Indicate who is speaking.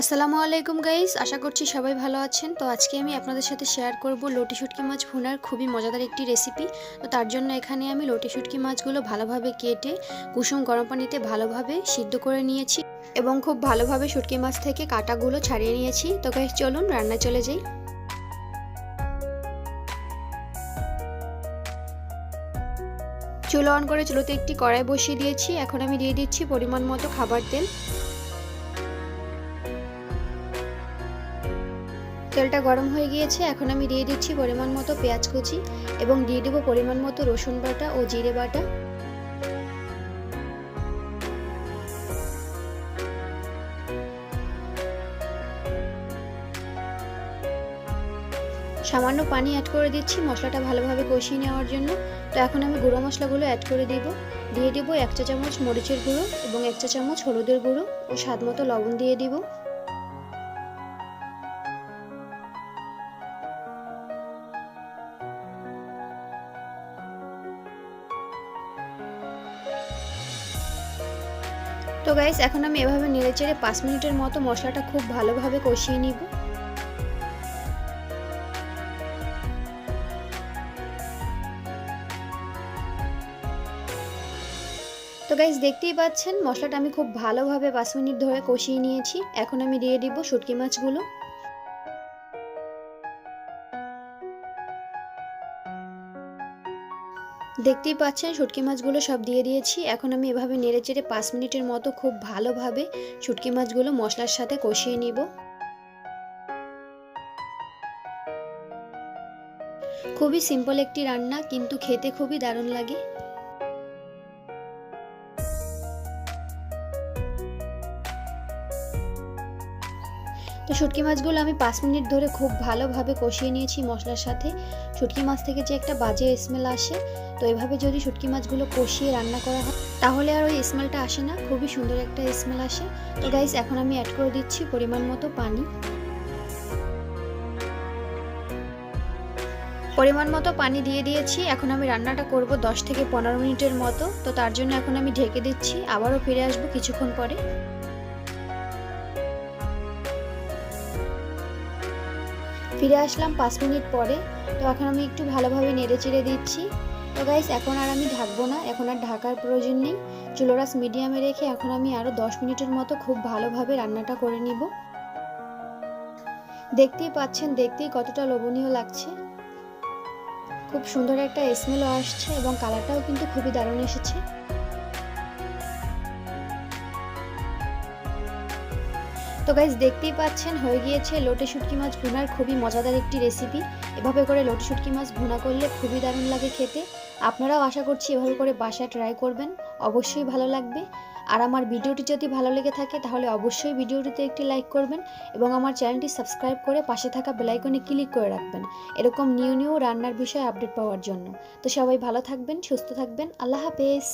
Speaker 1: আসসালামু আলাইকুম গাইস আশা করছি সবাই ভালো আছেন। তো আজকে আমি আপনাদের সাথে শেয়ার করব লটি শুটকি মাছ ভুনার খুবই মজাদার একটি রেসিপি তো তার জন্য এখানে আমি লটি শুটকি মাছগুলো ভালোভাবে কেটে, কুসুম গরম পানিতে ভালোভাবে সিদ্ধ করে নিয়েছি এবং খুব ভালোভাবে শুটকি মাছ থেকে কাটাগুলো ছাড়িয়ে নিয়েছি। তো গাইস চলুন রান্না চলে যাই। চুলো অন করে চুলোতে একটি কড়াই বসিয়ে দিয়েছি। এখন আমি দিয়ে দিচ্ছি পরিমাণ মতো খাবার তেল। তেলটা গরম হয়ে গিয়েছে, এখন আমি দিয়ে দিচ্ছি পরিমাণ মতো পেঁয়াজ কুচি এবং দিয়ে দেবো পরিমাণ মতো রসুন বাটা ও জিরে বাটা। সামান্য পানি অ্যাড করে দিচ্ছি, মশলাটা ভালোভাবে কষিয়ে নেওয়ার জন্য। তো এখন আমি গুঁড়ো মশলাগুলো অ্যাড করে দিব। দিয়ে দেবো এক চা চামচ মরিচের গুঁড়ো এবং এক চা চামচ হলুদের গুঁড়ো ও স্বাদ মতো লবণ দিয়ে দিব। তো গাইস এখন আমি এভাবে নেড়ে চেড়ে পাঁচ মিনিটের মতো মশলাটা খুব ভালোভাবে কষিয়ে নিব। তো গাইস দেখতেই পাচ্ছেন, মশলাটা আমি খুব ভালোভাবে পাঁচ মিনিট ধরে কষিয়ে নিয়েছি। এখন আমি দিয়ে দিব শুটকি মাছগুলো। দেখতেই পাচ্ছেন, শুটকি মাছগুলো সব দিয়ে দিয়েছি। এখন আমি এভাবে নেড়ে চেড়ে পাঁচ মিনিটের মতো খুব ভালোভাবে শুটকি মাছগুলো মশলার সাথে কষিয়ে নিব। খুবই সিম্পল একটি রান্না, কিন্তু খেতে খুবই দারুণ লাগে। তো শুটকি মাছগুলো আমি পাঁচ মিনিট ধরে খুব ভালোভাবে কষিয়ে নিয়েছি মশলার সাথে। শুটকি মাছ থেকে যে একটা বাজে স্মেল আসে, তো এভাবে যদি শুটকি মাছগুলো কষিয়ে রান্না করা হয়, তাহলে আর ওই স্মেলটা আসে না, খুবই সুন্দর একটা স্মেল আসে। তো গাইজ এখন আমি অ্যাড করে দিচ্ছি পরিমাণ মতো পানি। পরিমাণ মতো পানি দিয়ে দিয়েছি, এখন আমি রান্নাটা করব দশ থেকে পনেরো মিনিটের মতো। তো তার জন্য এখন আমি ঢেকে দিচ্ছি, আবারও ফিরে আসব কিছুক্ষণ পরে। ফিরে আসলাম পাঁচ মিনিট পরে। তো এখন আমি একটু ভালোভাবে নেড়ে চেড়ে দিচ্ছি। তো গাইস এখন আর আমি ঢাকবো না, এখন আর ঢাকার প্রয়োজন নেই। চুলোরাস মিডিয়ামে রেখে এখন আমি আরও দশ মিনিটের মতো খুব ভালোভাবে রান্নাটা করে নিব। দেখতেই পাচ্ছেন, দেখতেই কতটা লোভনীয় লাগছে। খুব সুন্দর একটা স্মেলও আসছে এবং কালারটাও কিন্তু খুবই দারুণ এসেছে। তো গাইজ দেখতেই পাচ্ছেন, হয়ে গিয়েছে লোটে শুটকি মাছ ভুনার খুবই মজাদার একটি রেসিপি এভাবে করে লোটে শুটকি মাছ ভুনা করলে খুবই দারুণ লাগে খেতে। আপনারাও আশা করছি এভাবে করে বাসায় ট্রাই করবেন। অবশ্যই ভালো লাগবে। আর আমার ভিডিওটি যদি ভালো লেগে থাকে, তাহলে অবশ্যই ভিডিওটিতে একটি লাইক করবেন এবং আমার চ্যানেলটি সাবস্ক্রাইব করে পাশে থাকা বেলাইকনে ক্লিক করে রাখবেন। এরকম নিউ নিউ রান্নার বিষয়ে আপডেট পাওয়ার জন্য। তো সবাই ভালো থাকবেন, সুস্থ থাকবেন। আল্লাহ হাফেজ।